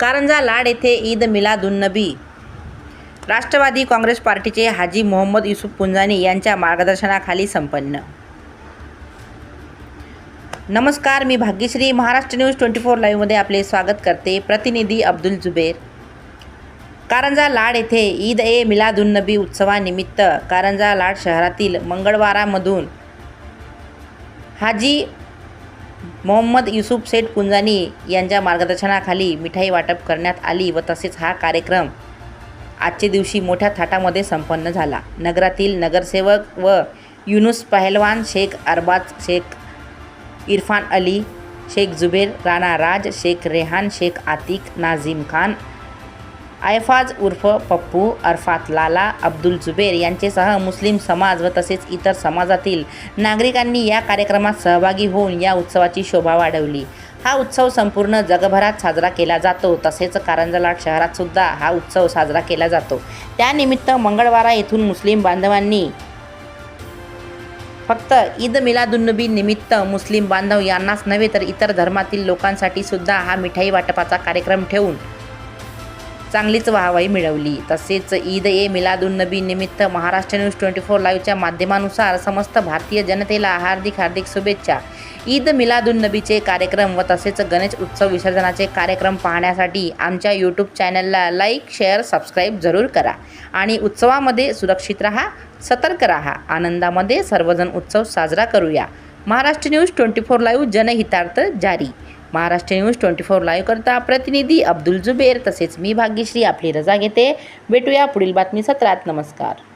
कारंजा लाड येथे ईद मिलादुन्नबी राष्ट्रवादी काँग्रेस पार्टीचे हाजी मोहम्मद युसुफ पुंजानी यांच्या मार्गदर्शनाखाली संपन्न. नमस्कार मी Bhagyashree. Maharashtra news twenty four लाईव्हमध्ये आपले स्वागत करते. प्रतिनिधी अब्दुल जुबेर. कारंजा लाड येथे ईद ए मिलादुन्नबी उत्सवानिमित्त कारंजा लाड शहरातील मंगळवारामधून. हाजी मोहम्मद युसुफ सेठ कुंजानी यांच्या मार्गदर्शनाखाली मिठाई वाटप करण्यात आली व तसेच हा कार्यक्रम आजच्या दिवशी मोठ्या थाटामध्ये संपन्न झाला. नगरातील नगरसेवक व युनुस पहलवान शेख अरबाज शेख इरफान अली शेख जुबेर राणा राज शेख रेहान शेख आतिक नाझीम खान आयफाज उर्फ पप्पू अरफात लाला अब्दुल जुबेर यांचेसह मुस्लिम समाज व तसेच इतर समाजातील नागरिकांनी या कार्यक्रमात सहभागी होऊन या उत्सवाची शोभा वाढवली. हा उत्सव संपूर्ण जगभरात साजरा केला जातो. तसेच कारंजलाट शहरात सुद्धा हा उत्सव साजरा केला जातो. त्यानिमित्त मंगळवारा येथून मुस्लिम बांधवांनी फक्त ईद मिलादुन्नबी निमित्त मुस्लिम बांधव यांनाच नव्हे तर इतर धर्मातील लोकांसाठी सुद्धा हा मिठाई वाटपाचा कार्यक्रम ठेवून चांगलीच वाहवाही मिळवली. तसेच ईद ए मिलादुन्नबी निमित्त महाराष्ट्र न्यूज ट्वेंटी फोर लाईव्हच्या माध्यमानुसार समस्त भारतीय जनतेला हार्दिक हार्दिक शुभेच्छा. ईद मिलादुन्नबीचे कार्यक्रम व तसेच गणेश उत्सव विसर्जनाचे कार्यक्रम पाहण्यासाठी आमच्या यूट्यूब चॅनलला लाईक शेअर सबस्क्राईब जरूर करा. आणि उत्सवामध्ये सुरक्षित राहा सतर्क राहा. आनंदामध्ये सर्वजण उत्सव साजरा करूया. Maharashtra news twenty four live जनहितार्थ जारी. Maharashtra news twenty four live करता प्रतिनिधी अब्दुल जुबेर तसेच मी भाग्यश्री आपली रजा घेते भेटूया पुढील बातमी सत्रात नमस्कार